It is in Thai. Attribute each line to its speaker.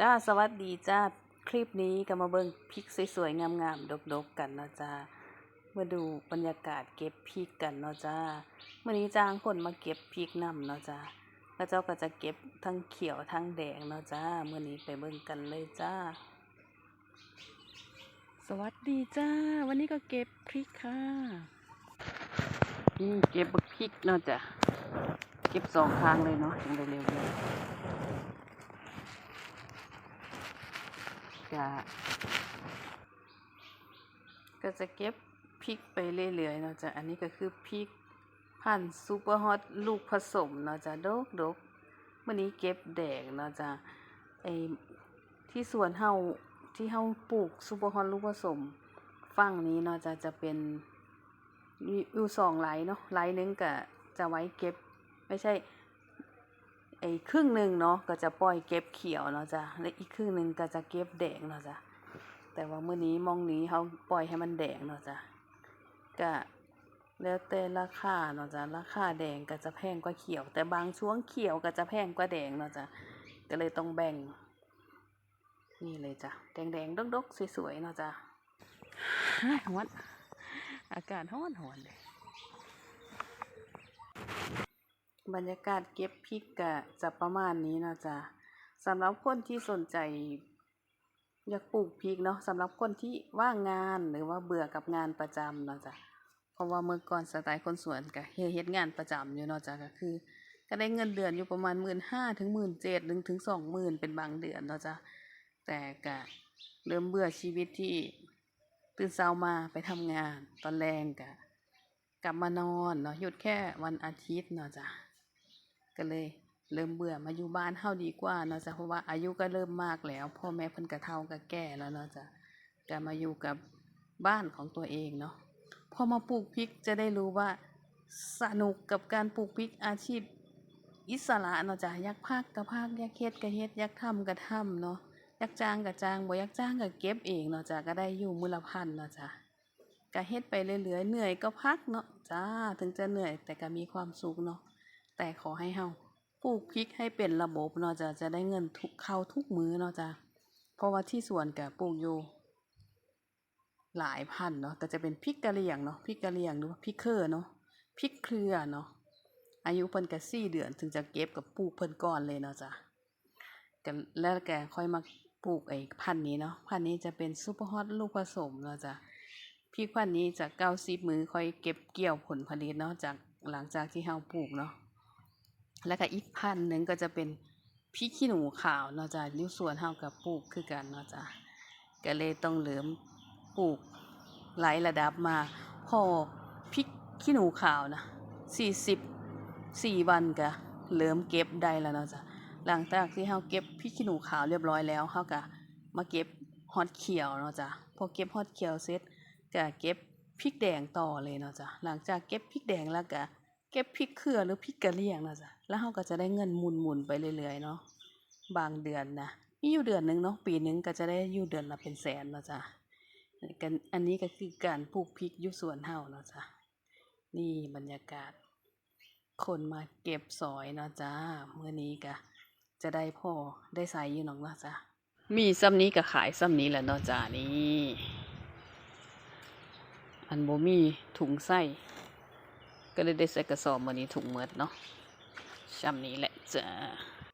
Speaker 1: จ้าสวัสดีจ้าคลิปนี้ก็มาเบิ่งพริกสวยๆงามๆดกๆกันเนาะจ้ามาดูบรรยากาศเก็บพริกกันเนาะจ้าเมื่อนี้จ้างคนมาเก็บพริกนำเนาะจ้าแล้วเจ้าก็จะเก็บทั้งเขียวทั้งแดงเนาะจ้าเมื่อนี้ไปเบิ่งกันเลยจ้า สวัสดีจ้า วันนี้ก็เก็บพริกค่ะนี่เก็บบักพริกเนาะจ้าเก็บสองทางเลยเนาะจังได้เร็วๆ จะก็จะเก็บพริกไปเรื่อยๆเนาะจ้ะอันนี้ก็คือพริกพันซูเปอร์ฮอตลูกผสมเนาะจ้ะดกดกๆมื่อนี้เก็บแดงเนาะจ้ะไอที่สวนเฮาที่เฮาปลูกซูเปอร์ฮอตลูกผสมฝั่งนี้เนาะจ้ะจะเป็นอยู่สองไหลเนาะไหลหนึงก็จะไว้เก็บ ไม่ใช่ ไอ้ครึ่งหนึ่งเนาะก็จะปล่อยเก็บเขียวเนาะจ้ะและอีกครึ่งหนึ่งก็จะเก็บแดงเนาะจ้ะแต่ว่าเมื้อนี้มองนี้เขาปล่อยให้มันแดงเนาะจ้ะก็แล้วแต่ราคาเนาะจ้ะราคาแดงก็จะแพงกว่าเขียว แต่บางช่วงเขียวก็จะแพงกว่าแดงเนาะจ้ะก็เลยต้องแบ่ง นี่เลยจ้ะแดงๆดกๆสวยๆเนาะจ้ะฮ้อนอากาศฮ้อนๆเลย บรรยากาศเก็บพริกกะจะประมาณนี้นะจ๊ะสำหรับคนที่สนใจ อยากปลูกพริกเนาะสำหรับคนที่ว่างงานหรือว่าเบื่อกับงานประจำเนาะจ๊ะเพราะว่าเมื่อก่อนสไตล์คนสวนก็เฮ็ดงานประจำอยู่เนาะจ๊ะก็คือ ก็ได้เงินเดือนอยู่ประมาณหมื่นห้าถึงหมื่นเจ็ดถึงถึงสองหมื่นเป็นบางเดือนเนาะจ๊ะแต่ก็เริ่มเบื่อชีวิตที่ตื่นเช้ามาไปทำงานตอนแรงก็กลับมานอนเนาะหยุดแค่วันอาทิตย์เนาะจ๊ะ ก็เลยเริ่มเบื่อมาอยู่บ้านเฮาดีกว่าเนาะจ้ะเพราะว่าอายุก็เริ่มมากแล้วพ่อแม่เพิ่นก็เฒ่าก็แก่แล้วเนาะจ้ะก็มาอยู่กับบ้านของตัวเองเนาะพอมาปลูกพริกจะได้รู้ว่าสนุกกับการปลูกพริกอาชีพ อิสระเนาะจ้ะยากพักก็พักอยากเฮ็ดก็เฮ็ดยากทำก็ทำเนาะยากจ้างก็จ้างบ่อยากจ้างก็เก็บเองเนาะจ้ะก็ได้อยู่มือละพันเนาะจ้ะก็เฮ็ดไปเรื่อยๆเหนื่อยก็พักเนาะจ้าถึงจะเหนื่อยแต่ก็มีความสุขเนาะ แต่ขอให้เฮาปลูกพริกให้เป็นระบบเนาะจะจะได้เงินทุกเข้าทุกมื้อเนาะจ้ะเพราะว่าที่สวนก็ปลูกอยู่หลายพันเนาะก็จะเป็นพริกกะเหรี่ยงเนาะพริกกะเหรี่ยงหรือว่าพริกเครือเนาะพริกเครือเนาะอายุเพิ่นก็สี่เดือนถึงจะเก็บกับปลูกเพิ่นก่อนเลยเนาะจ้ะกันแล้วแกค่อยมาปลูกไอ้พันนี้เนาะพันนี้จะเป็นซูเปอร์ฮอตลูกผสมเนาะจ้ะพริกพันนี้จะเก้าสิบมือค่อยเก็บเกี่ยวผลผลิตเนาะจากหลังจากที่เฮาปลูกเนาะ แล้วก็อีกพันหนึ่งก็จะเป็นพริกขี้หนูขาวเนาะจ้ะนิ้วสวนเฮากับปลูกคือกันเนาะจ้ะก็เลยต้องเหลิมปลูกหลายระดับมาพอพริกขี้หนูขาวนะสี่สิบสี่วันก็เหลิมเก็บได้แล้วเนาะจ้ะหลังจากที่เฮาเก็บพริกขี้หนูขาวเรียบร้อยแล้วเฮาก็มาเก็บฮอตเขียวเนาะจ้ะพอเก็บฮอตเขียวเสร็จก็เก็บพริกแดงต่อเลยเนาะจ้ะหลังจากเก็บพริกแดงแล้วก็เก็บพริกเครือหรือพริกกระเหรี่ยงเนาะจ๊ะ แล้วเราก็จะได้เงินหมุนหมุนๆไปเรื่อยๆเนาะบางเดือนนะมีอยู่เดือนหนึ่งเนาะปีหนึ่งก็จะได้อยู่เดือนละเป็นแสนเนาะจ๊ะกันอันนี้ก็คือการปลูกพริกอยู่สวนเฮาเนาะจ๊ะนี่บรรยากาศ คนมาเก็บสอยเนาะจ้าเมื่อนี้ก็จะได้พ่อได้ใส่อยู่หนองเนาะจ้ะมีซ้ำนี้ก็ขายซ้ำนี้แหละเนาะจ้านี่อันโบมีถุงไส้ก็เลยได้ใส่กระสอบมานี้ถุงเมดเนาะ ช่ำนี้แหละจ้า